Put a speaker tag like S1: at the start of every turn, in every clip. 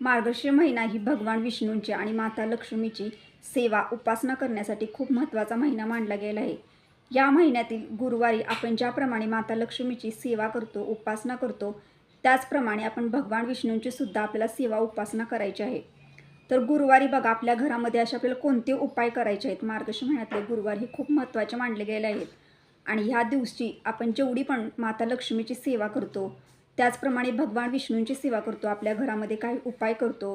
S1: मार्गशीर महिना ही भगवान विष्णूंची आणि माता लक्ष्मीची सेवा उपासना करण्यासाठी खूप महत्त्वाचा महिना मानला गेला आहे. या महिन्यातील गुरुवारी आपण ज्याप्रमाणे माता लक्ष्मीची सेवा करतो उपासना करतो त्याचप्रमाणे आपण भगवान विष्णूंची सुद्धा आपल्याला सेवा उपासना करायची आहे. तर गुरुवारी बघा आपल्या घरामध्ये असे आपल्याला कोणते उपाय करायचे आहेत? मार्गशीर महिन्यातले गुरुवार हे खूप महत्त्वाचे मानले गेले आहेत. आणि ह्या दिवशी आपण जेवढी पण माता लक्ष्मीची सेवा करतो त्याचप्रमाणे भगवान विष्णूंची सेवा करतो आपल्या घरामध्ये काही उपाय करतो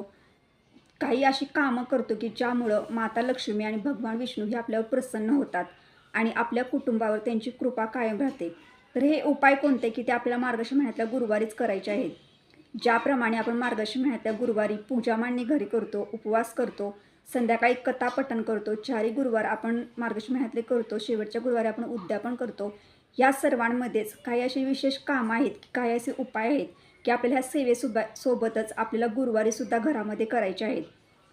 S1: काही अशी कामं करतो की ज्यामुळं माता लक्ष्मी आणि भगवान विष्णू हे आपल्यावर प्रसन्न होतात आणि आपल्या कुटुंबावर त्यांची कृपा कायम राहते. तर हे उपाय कोणते की ते आपल्याला मार्गशीर्ष महिन्यातल्या गुरुवारीच करायचे आहेत? ज्याप्रमाणे आपण मार्गशीर्ष महिन्यातल्या गुरुवारी पूजा मांडणी घरी करतो उपवास करतो संध्याकाळी कथा पठण करतो चारी गुरुवार आपण मार्गशीर्ष महिन्यातले करतो शेवटच्या गुरुवारी आपण उद्यापन करतो या सर्वांमध्येच काही असे विशेष कामं आहेत की काही असे उपाय आहेत की आपल्याला ह्या सेवेसुद्धा सोबतच आपल्याला गुरुवारीसुद्धा घरामध्ये करायचे आहेत.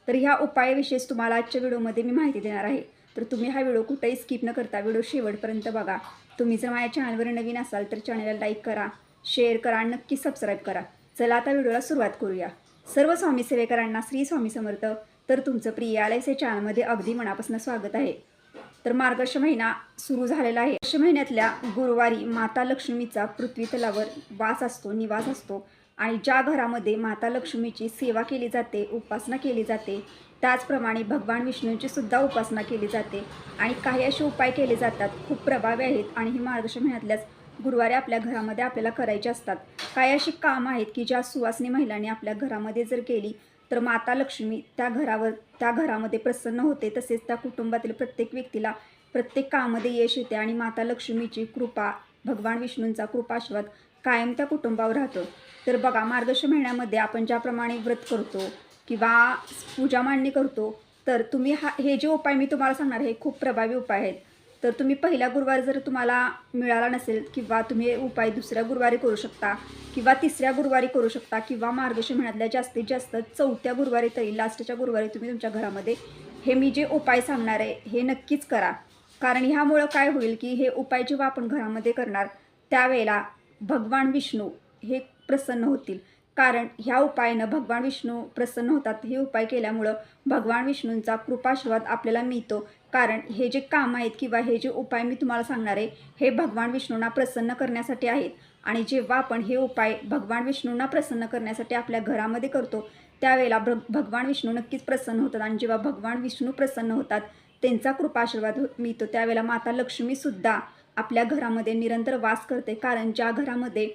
S1: तर ह्या उपायाविषयीच तुम्हाला आजच्या व्हिडिओमध्ये मी माहिती देणार आहे. तर तुम्ही हा व्हिडिओ कुठेही स्किप न करता व्हिडिओ शेवटपर्यंत बघा. तुम्ही जर माझ्या चॅनलवर नवीन असाल तर चॅनलला लाईक करा शेअर करा आणि नक्की सबस्क्राईब करा. चला आता व्हिडिओला सुरुवात करूया. सर्व स्वामी सेवेकरांना श्री स्वामी समर्थ. तर तुमचं प्रिय आलयसे चॅनलमध्ये अगदी मनापासून स्वागत आहे. तर मार्गश महिना सुरू झालेला आहे. मार्गशीर्ष महिन्यातल्या गुरुवारी माता लक्ष्मीचा पृथ्वी तलावर वास असतो निवास असतो आणि ज्या घरामध्ये माता लक्ष्मीची सेवा केली जाते उपासना केली जाते त्याचप्रमाणे भगवान विष्णूंची सुद्धा उपासना केली जाते आणि काही असे उपाय केले जातात. खूप प्रभावी आहेत आणि ही मार्गश महिन्यातल्याच गुरुवारी आपल्या घरामध्ये आपल्याला करायचे असतात. काही अशी कामं आहेत की ज्या सुवासनी महिलांनी आपल्या घरामध्ये जर केली तर माता लक्ष्मी त्या घरावर त्या घरामध्ये प्रसन्न होते. तसेच त्या कुटुंबातील प्रत्येक व्यक्तीला प्रत्येक कामामध्ये यश येते आणि माता लक्ष्मीची कृपा भगवान विष्णूंचा कृपाश्वाद कायम त्या कुटुंबावर राहतो. तर बघा मार्गश महिन्यामध्ये आपण ज्याप्रमाणे व्रत करतो किंवा पूजा मांडणी करतो तर तुम्ही हा हे जे उपाय मी तुम्हाला सांगणार हे खूप प्रभावी उपाय आहेत. तर तुम्ही पहिला गुरुवार जर तुम्हाला मिळाला नसेल किंवा तुम्ही उपाय दुसऱ्या गुरुवारी करू शकता किंवा तिसऱ्या गुरुवारी करू शकता किंवा मार्गशीर महिन्यातल्या जास्तीत जास्त चौथ्या गुरुवारी तरी लास्टच्या गुरुवारी तुम्ही तुमच्या घरामध्ये हे मी जे उपाय सांगणार आहे हे नक्कीच करा. कारण ह्यामुळं काय होईल की हे उपाय जेव्हा आपण घरामध्ये करणार त्यावेळेला भगवान विष्णू हे प्रसन्न होतील. कारण ह्या उपायानं भगवान विष्णू प्रसन्न होतात. हे उपाय केल्यामुळं भगवान विष्णूंचा कृपाशीर्वाद आपल्याला मिळतो. कारण हे जे काम आहेत किंवा हे जे उपाय मी तुम्हाला सांगणार आहे हे भगवान विष्णूंना प्रसन्न करण्यासाठी आहेत. आणि जेव्हा आपण हे उपाय भगवान विष्णूंना प्रसन्न करण्यासाठी आपल्या घरामध्ये करतो त्यावेळेला भग भगवान विष्णू नक्कीच प्रसन्न होतात. आणि जेव्हा भगवान विष्णू प्रसन्न होतात त्यांचा कृपाशीर्वाद हो-, मिळतो. त्यावेळेला माता लक्ष्मीसुद्धा आपल्या घरामध्ये निरंतर वास करते. कारण ज्या घरामध्ये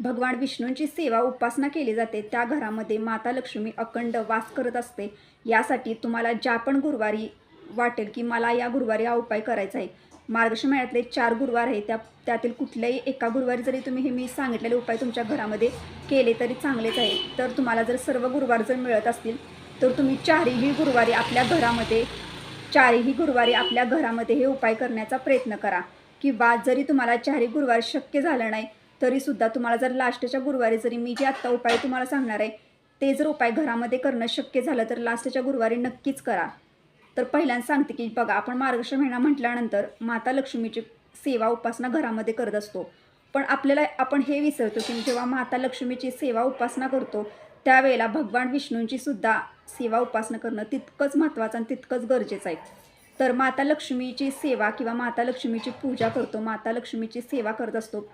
S1: भगवान विष्णूंची सेवा उपासना केली जाते त्या घरामध्ये माता लक्ष्मी अखंड वास करत असते. यासाठी तुम्हाला ज्या पण गुरुवारी वाटेल की मला या गुरुवारी हा उपाय करायचा आहे. मार्गशीर्ष महिन्यातले चार गुरुवार आहे त्या त्यातील कुठल्याही एका गुरुवारी जरी तुम्ही हे मी सांगितलेले उपाय तुमच्या घरामध्ये केले तरी चांगलेच आहे. तर तुम्हाला जर सर्व गुरुवार जर मिळत असतील तर तुम्ही चारही गुरुवारी आपल्या घरामध्ये चारही गुरुवारी आपल्या घरामध्ये हे उपाय करण्याचा प्रयत्न करा. किंवा जरी तुम्हाला चारही गुरुवार शक्य झालं नाही तरीसुद्धा तुम्हाला जर लास्टच्या गुरुवारी जरी मी जे आत्ता उपाय तुम्हाला सांगणार आहे ते जर उपाय घरामध्ये करणं शक्य झालं तर लास्टच्या गुरुवारी नक्कीच करा. तर पहिल्यांदा सांगते की बघा आपण मार्गशीर्ष महिना म्हटल्यानंतर माता लक्ष्मीची सेवा उपासना घरामध्ये करत असतो. पण आपल्याला आपण हे विसरतो की जेव्हा माता लक्ष्मीची सेवा उपासना करतो त्यावेळेला भगवान विष्णूंची सुद्धा सेवा उपासना करणं तितकंच महत्त्वाचं आणि तितकंच गरजेचं आहे. तर माता लक्ष्मीची सेवा किंवा माता लक्ष्मीची पूजा करतो माता लक्ष्मीची सेवा करत असतो.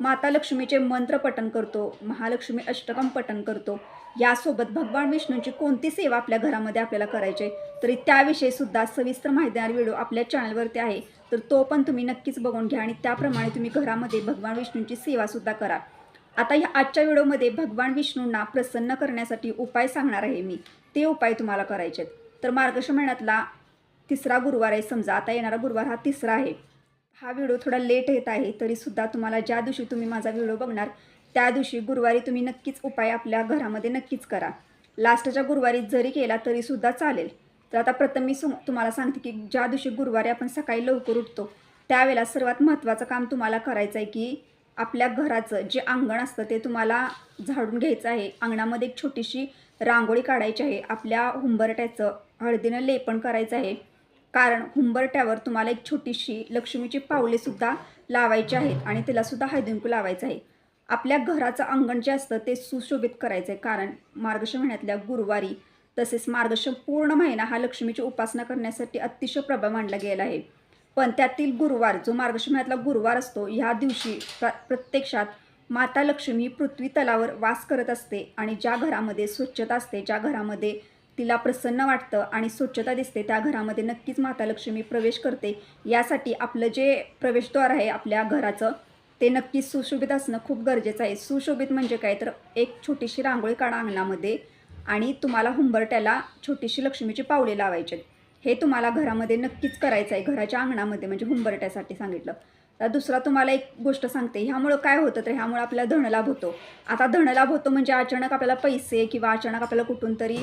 S1: माता लक्ष्मीचे मंत्र पठण करतो महालक्ष्मी अष्टकम पठण करतो. यासोबत भगवान विष्णूंची कोणती सेवा आपल्या घरामध्ये आपल्याला करायची आहे? तरी त्याविषयी सुद्धा सविस्तर माहिती व्हिडिओ आपल्या चॅनलवरती आहे. तर तो पण तुम्ही नक्कीच बघून घ्या आणि त्याप्रमाणे तुम्ही घरामध्ये भगवान विष्णूंची सेवासुद्धा करा. आता ह्या आजच्या व्हिडिओमध्ये भगवान विष्णूंना प्रसन्न करण्यासाठी उपाय सांगणार आहे मी. ते उपाय तुम्हाला करायचे आहेत तर मार्गश महिन्यातला तिसरा गुरुवार आहे समजा. आता येणारा गुरुवार हा तिसरा आहे. हा व्हिडिओ थोडा लेट येत आहे तरीसुद्धा तुम्हाला ज्या दिवशी तुम्ही माझा व्हिडिओ बघणार त्या दिवशी गुरुवारी तुम्ही नक्कीच उपाय आपल्या घरामध्ये नक्कीच करा. लास्टच्या गुरुवारी जरी केला तरीसुद्धा चालेल. तर आता प्रथम मी सु तुम्हाला सांगते की ज्या दिवशी गुरुवारी आपण सकाळी लवकर उठतो त्यावेळेला सर्वात महत्त्वाचं काम तुम्हाला करायचं आहे की आपल्या घराचं जे अंगण असतं ते तुम्हाला झाडून घ्यायचं आहे. अंगणामध्ये एक छोटीशी रांगोळी काढायची आहे. आपल्या हुंबरट्याचं हळदीनं लेपन करायचं आहे. कारण हुंबरट्यावर तुम्हाला एक छोटीशी लक्ष्मीची पावलेसुद्धा लावायची आहेत आणि तिलासुद्धा हळदीकुंकू लावायचं आहे. आपल्या घराचं अंगण जे असतं ते सुशोभित करायचं आहे. कारण मार्गश महिन्यातल्या गुरुवारी तसेच मार्गशन पूर्ण महिना हा लक्ष्मीची उपासना करण्यासाठी अतिशय प्रभाव मानला गेला आहे. पण त्यातील गुरुवार जो मार्गशीर्ष महिन्यातला गुरुवार असतो ह्या दिवशी प्र प्रत्यक्षात माता लक्ष्मी पृथ्वी तलावर वास करत असते आणि ज्या घरामध्ये स्वच्छता असते ज्या घरामध्ये तिला प्रसन्न वाटतं आणि स्वच्छता दिसते त्या घरामध्ये नक्कीच माता लक्ष्मी प्रवेश करते. यासाठी आपलं जे प्रवेशद्वार आहे आपल्या घराचं ते नक्कीच सुशोभित असणं खूप गरजेचं आहे. सुशोभित म्हणजे काय? तर एक छोटीशी रांगोळी काढा अंगणामध्ये आणि तुम्हाला हुंबरट्याला छोटीशी लक्ष्मीची पावले लावायचे हे तुम्हाला घरामध्ये नक्कीच करायचं आहे घराच्या अंगणामध्ये म्हणजे हुंबरट्यासाठी सांगितलं. तर दुसरा तुम्हाला एक गोष्ट सांगते. ह्यामुळं काय होतं तर ह्यामुळे आपल्याला धनलाभ होतो. आता धनलाभ होतो म्हणजे अचानक आपल्याला पैसे किंवा अचानक आपल्याला कुठून तरी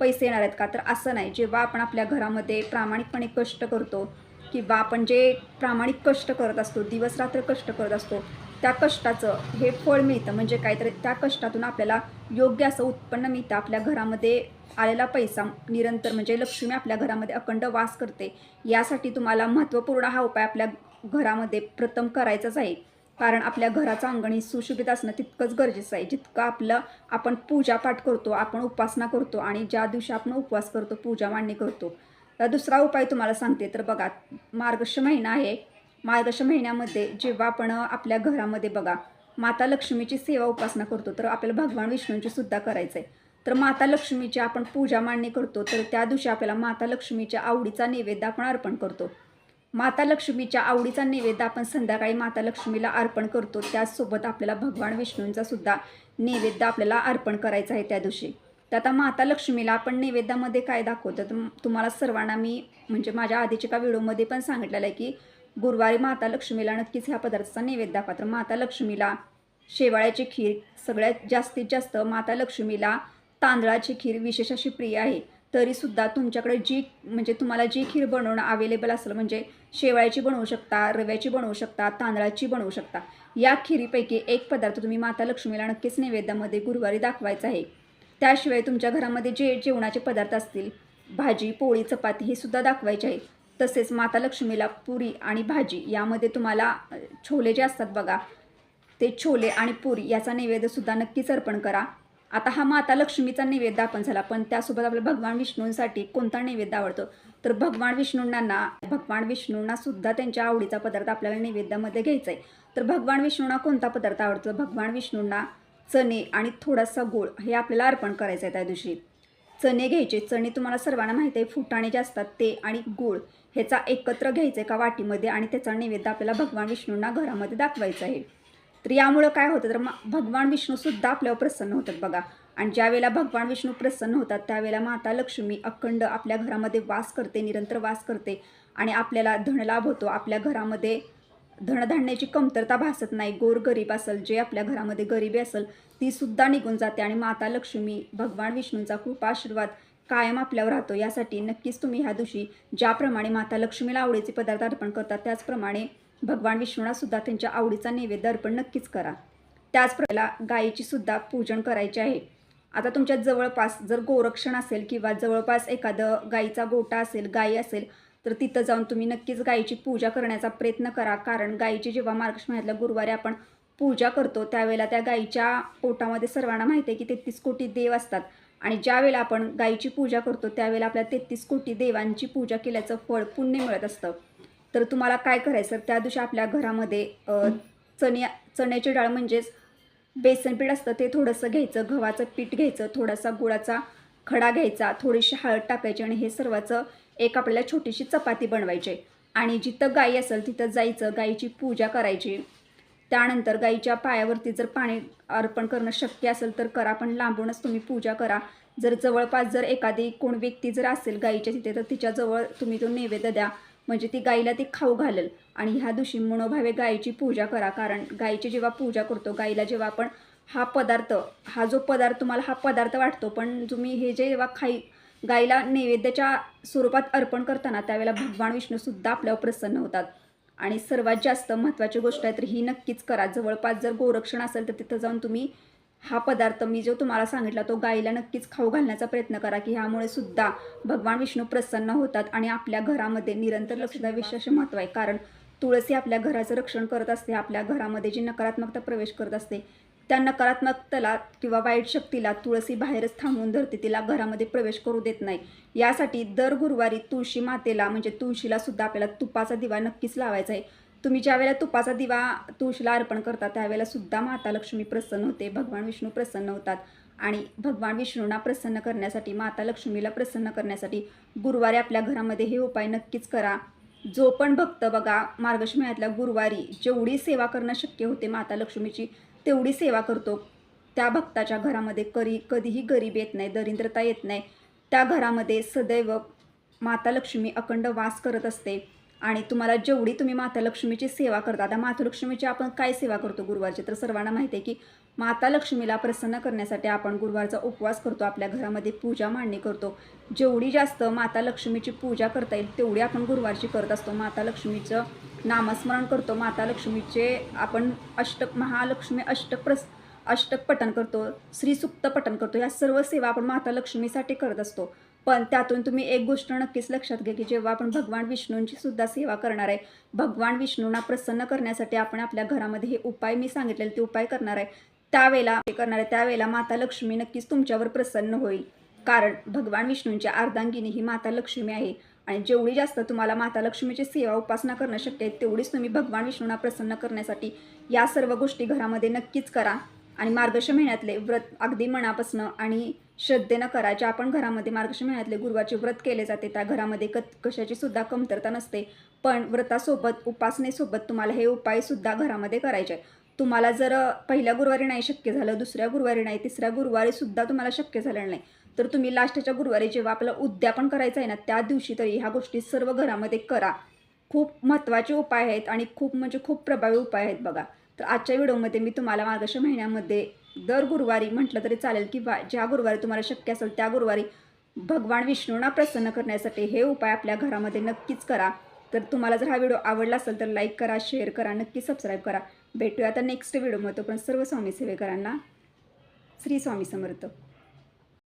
S1: पैसे येणार आहेत का? तर असं नाही. जेव्हा आपण आपल्या घरामध्ये प्रामाणिकपणे कष्ट करतो किंवा आपण जे प्रामाणिक कष्ट करत असतो दिवसरात्र कष्ट करत असतो त्या कष्टाचं हे फळ मिळतं. म्हणजे काहीतरी त्या कष्टातून आपल्याला योग्य असं उत्पन्न मिळतं. आपल्या घरामध्ये आलेला पैसा निरंतर म्हणजे लक्ष्मी आपल्या घरामध्ये अखंड वास करते. यासाठी तुम्हाला महत्त्वपूर्ण हा उपाय आपल्या घरामध्ये प्रथम करायचाच आहे. कारण आपल्या घराचं अंगण हे सुशोभित असणं तितकंच गरजेचं आहे. जितकं आपलं आपण पूजापाठ करतो आपण उपासना करतो आणि ज्या दिवशी आपण उपवास करतो पूजा मांडणी करतो. तर दुसरा उपाय तुम्हाला सांगते. तर बघा मार्गश महिना आहे. मार्गश महिन्यामध्ये जेव्हा आपण आपल्या घरामध्ये बघा माता लक्ष्मीची सेवा उपासना करतो तर आपल्याला भगवान विष्णूंची सुद्धा करायचं आहे तर माता लक्ष्मीची आपण पूजा मांडणी करतो तर त्या दिवशी आपल्याला माता लक्ष्मीच्या आवडीचा नैवेद्य आपण अर्पण करतो. माता लक्ष्मीच्या आवडीचा नैवेद्य आपण संध्याकाळी माता लक्ष्मीला अर्पण करतो. त्याचसोबत आपल्याला भगवान विष्णूंचा सुद्धा नैवेद्य आपल्याला अर्पण करायचा आहे त्या दिवशी. तर आता माता लक्ष्मीला आपण नैवेद्यामध्ये काय दाखवतो? तर तुम्हाला सर्वांना मी म्हणजे माझ्या आधीच्या एका व्हिडिओमध्ये पण सांगितलेलं आहे की गुरुवारी माता लक्ष्मीला नक्कीच ह्या पदार्थाचा नैवेद्य दाखवा. तर माता लक्ष्मीला शेवाळ्याची खीर सगळ्यात जास्तीत जास्त माता लक्ष्मीला तांदळाची खीर विशेष अशी प्रिय आहे. तरीसुद्धा तुमच्याकडे जी म्हणजे तुम्हाला जी खीर बनवणं अवेलेबल असेल म्हणजे शेवाळ्याची बनवू शकता रव्याची बनवू शकता तांदळाची बनवू शकता या खिरीपैकी एक पदार्थ तुम्ही माता लक्ष्मीला नक्कीच नैवेद्यामध्ये गुरुवारी दाखवायचा आहे. त्याशिवाय तुमच्या घरामध्ये जे जेवणाचे पदार्थ असतील भाजी पोळी चपाती हे सुद्धा दाखवायचे आहे. तसेच माता लक्ष्मीला पुरी आणि भाजी यामध्ये तुम्हाला छोले जे असतात बघा ते छोले आणि पुरी याचा नैवेद्यसुद्धा नक्कीच अर्पण करा. आता हा माता लक्ष्मीचा नैवेद्य आपण झाला पण त्यासोबत आपल्या भगवान विष्णूंसाठी कोणता नैवेद्य आवडतो? तर भगवान विष्णूंना भगवान विष्णूंना सुद्धा त्यांच्या आवडीचा पदार्थ आपल्याला नैवेद्यामध्ये घ्यायचा आहे. तर भगवान विष्णूंना कोणता पदार्थ आवडतो? भगवान विष्णूंना चणे आणि थोडासा गोळ हे आपल्याला अर्पण करायचं आहे त्या दिवशी. चणे घ्यायचे. चणे तुम्हाला सर्वांना माहिती आहे फुटाणे जे असतात ते आणि गूळ ह्याचा एकत्र घ्यायचं का वाटीमध्ये आणि त्याचा नैवेद्य आपल्याला भगवान विष्णूंना घरामध्ये दाखवायचा आहे. तर यामुळं काय होतं तर भगवान विष्णूसुद्धा आपल्यावर प्रसन्न होतात बघा. आणि ज्यावेळेला भगवान विष्णू प्रसन्न होतात त्यावेळेला माता लक्ष्मी अखंड आपल्या घरामध्ये वास करते निरंतर वास करते. आणि आपल्याला धनलाभ होतो. आपल्या घरामध्ये धनधान्याची कमतरता भासत नाही. गोर गरीब असेल जे आपल्या घरामध्ये गरिबी असेल तीसुद्धा निघून जाते. आणि माता लक्ष्मी भगवान विष्णूंचा खूप आशीर्वाद कायम आपल्यावर राहतो. यासाठी नक्कीच तुम्ही ह्या दिवशी ज्याप्रमाणे माता लक्ष्मीला आवडीचे पदार्थ अर्पण करतात त्याचप्रमाणे भगवान विष्णूला सुद्धा त्यांच्या आवडीचा नैवेद्य अर्पण नक्कीच करा. त्याचप्रमाला गायीची सुद्धा पूजन करायचे आहे. आता तुमच्या जवळपास जर गोरक्षण असेल किंवा जवळपास एखादं गाईचा गोटा असेल गाई असेल तर तिथं जाऊन तुम्ही नक्कीच गायीची पूजा करण्याचा प्रयत्न करा. कारण गायीची जेव्हा मार्गश महिन्यातल्या गुरुवारी आपण पूजा करतो त्यावेळेला त्या गायीच्या पोटामध्ये सर्वांना माहिती आहे की तेहतीस कोटी देव असतात. आणि ज्यावेळेला आपण गायीची पूजा करतो त्यावेळेला आपल्या तेहतीस कोटी देवांची पूजा केल्याचं फळ पुण्य मिळत असतं. तर तुम्हाला काय करायचं? त्या दिवशी आपल्या घरामध्ये चण्या चण्याची डाळ म्हणजेच बेसन पीठ असतं ते थोडंसं घ्यायचं गव्हाचं पीठ घ्यायचं थोडासा गुळाचा खडा घ्यायचा थोडीशी हळद टाकायची आणि हे सर्वाचं एक आपल्याला छोटीशी चपाती बनवायची. आणि जिथं गाई असेल तिथं जायचं गाईची पूजा करायची. त्यानंतर गाईच्या पायावरती जर पाणी अर्पण करणं शक्य असेल तर करा पण लांबूनच तुम्ही पूजा करा. जर जवळपास जर एखादी कोण व्यक्ती जर असेल गाईच्या तिथे तर तिच्याजवळ तुम्ही तो नैवेद्य द्या. म्हणजे ती गाईला ती खाऊ घालेल. आणि ह्या दिवशी मनोभावे गायीची पूजा करा. कारण गाईची जेव्हा पूजा करतो गाईला जेव्हा आपण हा पदार्थ हा जो पदार्थ तुम्हाला हा पदार्थ वाटतो पण तुम्ही हे जे जेव्हा खाई गाईला नैवेद्याच्या स्वरूपात अर्पण करताना त्यावेळेला भगवान विष्णूसुद्धा आपल्यावर प्रसन्न होतात. आणि सर्वात जास्त महत्त्वाची गोष्ट आहे तर ही नक्कीच करा. जवळपास जर गोरक्षण असेल तर तिथं जाऊन तुम्ही हा पदार्थ मी जो तुम्हाला सांगितला तो गाईला नक्कीच खाऊ घालण्याचा प्रयत्न करा की ह्यामुळे सुद्धा भगवान विष्णू प्रसन्न होतात आणि आपल्या घरामध्ये निरंतर लक्ष्मीला विशेष महत्त्व आहे कारण तुळसी आपल्या घराचं रक्षण करत असते आपल्या घरामध्ये जी नकारात्मकता प्रवेश करत असते त्या नकारात्मकतेला किंवा वाईट शक्तीला तुळसी बाहेरच थांबवून धरते तिला घरामध्ये प्रवेश करू देत नाही. यासाठी दर गुरुवारी तुळशी मातेला म्हणजे तुळशीला सुद्धा आपल्याला तुपाचा दिवा नक्कीच लावायचा आहे. तुम्ही ज्या वेळेला तुपाचा दिवा तुळशीला अर्पण करता त्यावेळेला सुद्धा माता लक्ष्मी प्रसन्न होते भगवान विष्णू प्रसन्न होतात. आणि भगवान विष्णूंना प्रसन्न करण्यासाठी माता लक्ष्मीला प्रसन्न करण्यासाठी गुरुवारी आपल्या घरामध्ये हे उपाय नक्कीच करा. जो पण भक्त बघा मार्गश महिन्यातल्या गुरुवारी जेवढी सेवा करणं शक्य होते माता लक्ष्मीची तेवढी सेवा करतो. त्या भक्ताच्या घरामध्ये करी कधीही गरीब येत नाही दरिद्रता येत नाही. त्या घरामध्ये सदैव माता लक्ष्मी अखंड वास करत असते. आणि तुम्हाला जेवढी तुम्ही माता लक्ष्मीची सेवा करता आता माता लक्ष्मीची आपण काय सेवा करतो गुरुवारची? तर सर्वांना माहिती आहे की माता लक्ष्मीला प्रसन्न करण्यासाठी आपण गुरुवारचा उपवास करतो आपल्या घरामध्ये पूजा मांडणी करतो. जेवढी जास्त माता लक्ष्मीची पूजा करता येईल तेवढी आपण गुरुवारची करत असतो. माता लक्ष्मीचं नामस्मरण करतो. माता लक्ष्मीचे आपण अष्टक महालक्ष्मी अष्टक प्रस अष्टक पठण करतो श्रीसुक्त पठण करतो. या सर्व सेवा आपण माता लक्ष्मीसाठी करत असतो. पण त्यातून तुम्ही एक गोष्ट नक्कीच लक्षात घ्या की जेव्हा आपण भगवान विष्णूंची सुद्धा सेवा करणार आहे भगवान विष्णूंना प्रसन्न करण्यासाठी आपण आपल्या घरामध्ये हे उपाय मी सांगितलेले ते उपाय करणार आहे त्यावेळेला हे करणार आहे त्यावेळेला माता लक्ष्मी नक्कीच तुमच्यावर प्रसन्न होईल. कारण भगवान विष्णूंची अर्धांगिनी ही माता लक्ष्मी आहे आणि जेवढी जास्त तुम्हाला माता लक्ष्मीची सेवा उपासना करणं शक्य आहे तेवढीच तुम्ही भगवान विष्णूंना प्रसन्न करण्यासाठी या सर्व गोष्टी घरामध्ये नक्कीच करा. आणि मार्गश महिन्यातले व्रत अगदी मनापासनं आणि श्रद्धेनं करा ज्या आपण घरामध्ये मार्गश महिन्यातले गुरुवारचे व्रत केले जाते. त्या घरामध्ये क कशाची सुद्धा कमतरता नसते. पण व्रतासोबत उपासनेसोबत तुम्हाला हे उपायसुद्धा घरामध्ये करायचे तुम्हाला जर पहिल्या गुरुवारी नाही शक्य झालं दुसऱ्या गुरुवारी नाही तिसऱ्या गुरुवारी सुद्धा तुम्हाला शक्य झालं नाही. तर तुम्ही लास्टच्या गुरुवारी जेव्हा आपलं उद्यापन करायचं आहे ना त्या दिवशी तरी ह्या गोष्टी सर्व घरामध्ये करा. खूप महत्त्वाचे उपाय आहेत आणि खूप म्हणजे खूप प्रभावी उपाय आहेत बघा. तर आजच्या व्हिडिओमध्ये मी तुम्हाला मार्गश महिन्यामध्ये दर गुरुवारी म्हटलं तरी चालेल किंवा ज्या गुरुवारी तुम्हाला शक्य असेल त्या गुरुवारी भगवान विष्णूंना प्रसन्न करण्यासाठी हे उपाय आपल्या घरामध्ये नक्कीच करा. तर तुम्हाला जर हा व्हिडिओ आवडला असेल तर लाईक करा शेअर करा नक्की सबस्क्राईब करा. भेटूया आता नेक्स्ट व्हिडिओमध्ये पण सर्व स्वामी सेवेकरांना श्री स्वामी समर्थ.